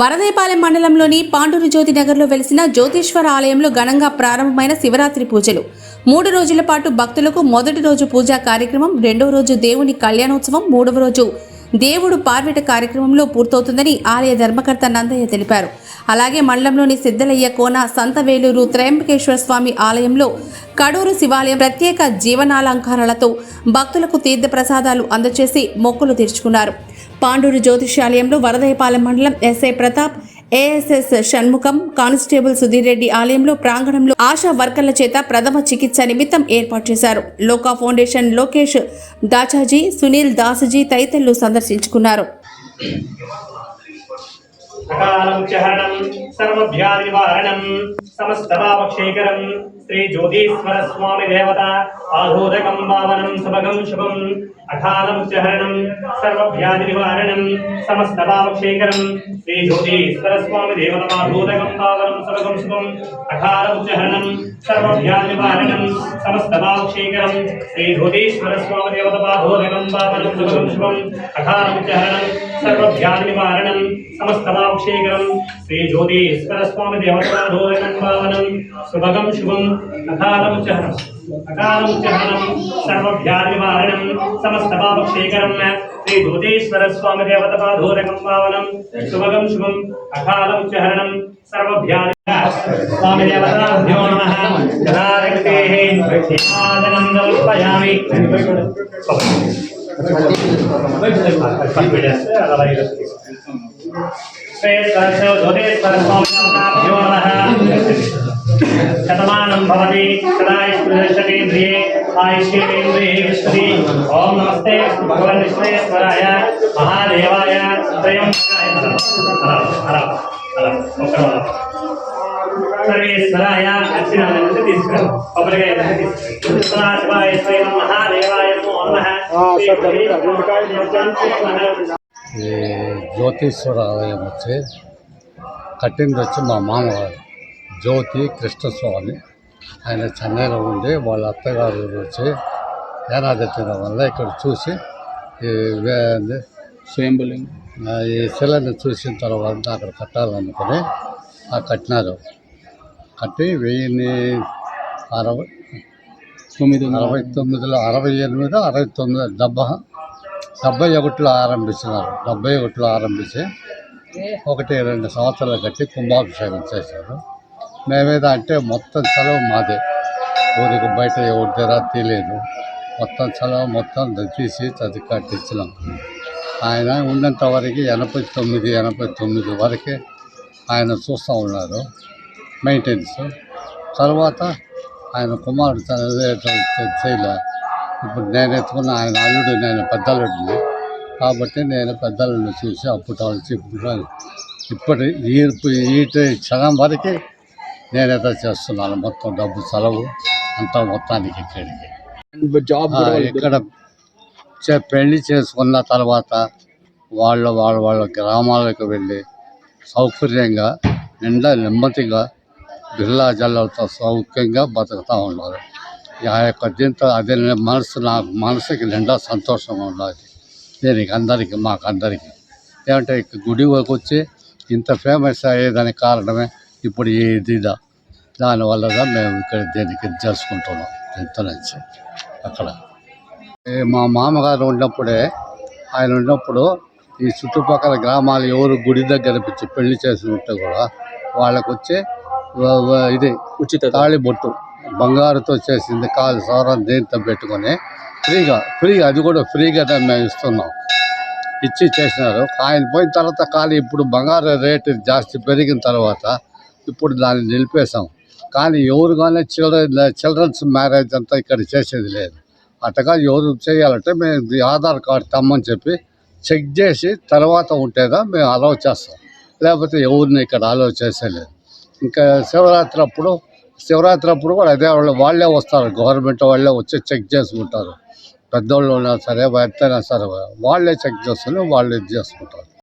వరదేపాలెం మండలంలోని పాండూరు జ్యోతి నగర్లో వెలిసిన జ్యోతీశ్వర ఆలయంలో ఘనంగా ప్రారంభమైన శివరాత్రి పూజలు. మూడు రోజుల పాటు భక్తులకు మొదటి రోజు పూజా కార్యక్రమం రెండవ రోజు దేవుని కళ్యాణోత్సవం మూడవ రోజు దేవుడు పార్వెట కార్యక్రమంలో పూర్తవుతుందని ఆలయ ధర్మకర్త నందయ్య తెలిపారు. అలాగే మండలంలోని సిద్ధలయ్య కోన సంతవేలూరు త్రయంబకేశ్వర స్వామి ఆలయంలో కడూరు శివాలయం ప్రత్యేక జీవనాలంకారాలతో భక్తులకు తీర్థ ప్రసాదాలు అందజేసి మొక్కులు తీర్చుకున్నారు. Panduru జ్యోతిష్యాలయంలో Varadayapalem mandal SI Pratap ASS Shanmukham constable Sudheer Reddy ఆలయంలో ప్రాంగణంలో ఆశా వర్కర్ల చేత ప్రథమ చికిత్స నిమిత్తం ఏర్పాటు చేశారు. లోకా ఫౌండేషన్ లోకేష్ దాచాజీ సునీల్ దాసజీ తదితరులు సందర్శించుకున్నారు. అకాలం చహరణం సర్వభ్యాధి నివారణం సమస్తపాపక్షేకరం శ్రీ జ్యోతీశ్వర స్వామి దేవత ఆహోదకం పావనం సుభగం శుభం అకాలం చహరణం సర్వభ్యాధి నివారణం సమస్తపాపక్షేకరం శ్రీ జ్యోతీశ్వర స్వామి దేవత ఆహోదకం పావనం సుభగం శుభం అకాలం చహరణం సర్వభ్యాధి నివారణం సమస్తపాపక్షేకరం శ్రీ జ్యోతీశ్వర స్వామి దేవత ఆహోదకం పావనం సుభగం శుభం అకాలం చహరణం సర్వభ్యాధి నివారణం సమస్తమాక్షేకరం శ్రీ జ్యోతీశ్వర స్వామి దేవతాధోరణం పావనం శుభగం శుభం అకాలం చహనం అకాలం చహనం సర్వభ్యాధి నివారణం సమస్తమాక్షేకరం శ్రీ జ్యోతీశ్వర స్వామి దేవతాధోరణం పావనం శుభగం శుభం అకాలం చహరణం సర్వభ్యాధి స్వామి దేవతాభ్యో నమః గదారక్తేః ఆదనం కల్పయామి శతమానం భవతి సదాయుష్ేంద్రియే ఆయుష్యేంద్రియే విష్ణుది ఓం నమస్తే భగవన్ విశ్వేశ్వరాయ మహాదేవాయ స్వయం సర్వేశ్వరాయ అర్చనాలను తీసుకురావు కొబ్బరికాయ తీసుకురావు శివాయ స్వయం మహాదేవాయ నమో నమః ఈ జ్యోతీశ్వర ఆలయం వచ్చి కట్టింది వచ్చి మా మామగారు జ్యోతి కృష్ణస్వామి. ఆయన చెన్నైలో ఉండి వాళ్ళ అత్తగారు వచ్చి ఏనాది తినడం వల్ల ఇక్కడ చూసి ఈ ఆ, ఈ శిలని చూసిన తర్వాత అక్కడ కట్టాలనుకుని ఆ కట్టినారు. కట్టి వెయ్యిన్ని అరవై తొమ్మిది అరవై తొమ్మిదిలో అరవై ఎనిమిది అరవై తొమ్మిది డెబ్బై డెబ్బై ఒకటిలో ఆరంభించినారు డెబ్బై ఒకటిలో ఆరంభించి ఒకటి రెండు సంవత్సరాలు కట్టి కుంభాభిషేకం చేశారు. మేమేదా అంటే మొత్తం సెలవు మాదే. ఊరికి బయట ఎవరి దగ్గర తీయలేదు మొత్తం సెలవు మొత్తం తీసి చదివి కట్టించినాం. ఆయన ఉన్నంత వరకు ఎనభై తొమ్మిది ఎనభై తొమ్మిది వరకే ఆయన చూస్తూ ఉన్నారు. మెయింటెనెన్స్. తర్వాత ఆయన కుమారుడు తన చేయలే. ఇప్పుడు నేను ఎత్తుకున్న ఆయన అల్లుడు నేను పెద్దల్లుడిని కాబట్టి నేను పెద్దల్లుడిని చూసి అప్పుడు ఇప్పుడు ఇప్పటి ఈ ఈ క్షణం వరకు నేనైతే చేస్తున్నాను. మొత్తం డబ్బు సెలవు అంతా మొత్తానికి ఇక్కడికి. జాబ్ ఇక్కడ చే- పెళ్ళి చేసుకున్న తర్వాత వాళ్ళ వాళ్ళ వాళ్ళ గ్రామాలకు వెళ్ళి సౌకర్యంగా నిండా నెమ్మదిగా బిర్లా జల్లలతో సౌఖ్యంగా బతుకుతూ ఉన్నారు. ఆ యొక్క దీంతో అదే మనసు నాకు మనసుకి నిండా సంతోషంగా ఉన్నది దీనికి అందరికీ మాకు అందరికీ. ఏమంటే ఇక్కడ గుడికి వచ్చి ఇంత ఫేమస్ అయ్యేదానికి కారణమే ఇప్పుడు ఈ ఇదిదా. దానివల్ల మేము ఇక్కడ దీనికి ఇది చేసుకుంటున్నాం ఇంత నుంచి అక్కడ. మా మామగారు ఉన్నప్పుడే ఆయన ఉన్నప్పుడు ఈ చుట్టుపక్కల గ్రామాలు ఎవరు గుడి దగ్గర పిచ్చి పెళ్ళి చేసి ఉంటే కూడా వాళ్ళకు వచ్చి ఇది ఉచిత తాళి బొట్టు బంగారుతో చేసింది కాలు సవరం దేనితో పెట్టుకొని. ఫ్రీగా ఫ్రీగా అది కూడా ఫ్రీగా మేము ఇస్తున్నాం. ఇచ్చి చేసినారు. ఆయన పోయిన తర్వాత కానీ ఇప్పుడు బంగారు రేటు జాస్తి పెరిగిన తర్వాత ఇప్పుడు దాన్ని నిలిపేశాం. కానీ ఎవరు కానీ చిల్డ్రన్ చిల్డ్రన్స్ మ్యారేజ్ అంతా ఇక్కడ చేసేది లేదు. అట్టగా ఎవరు చేయాలంటే మేము ఆధార్ కార్డు తమ్మని చెప్పి చెక్ చేసి తర్వాత ఉంటేదా మేము అలౌ చేస్తాం. లేకపోతే ఎవరిని ఇక్కడ అలౌ చేసేలేదు. ఇంకా శివరాత్రి అప్పుడు శివరాత్రి అప్పుడు కూడా అదే వాళ్ళు వాళ్ళే వస్తారు. గవర్నమెంట్ వాళ్ళే వచ్చి చెక్ చేసుకుంటారు. పెద్దోళ్ళు ఉన్నా సరే ఎంతైనా సరే వాళ్ళే చెక్ చేసుకుని వాళ్ళు ఇది చేసుకుంటారు.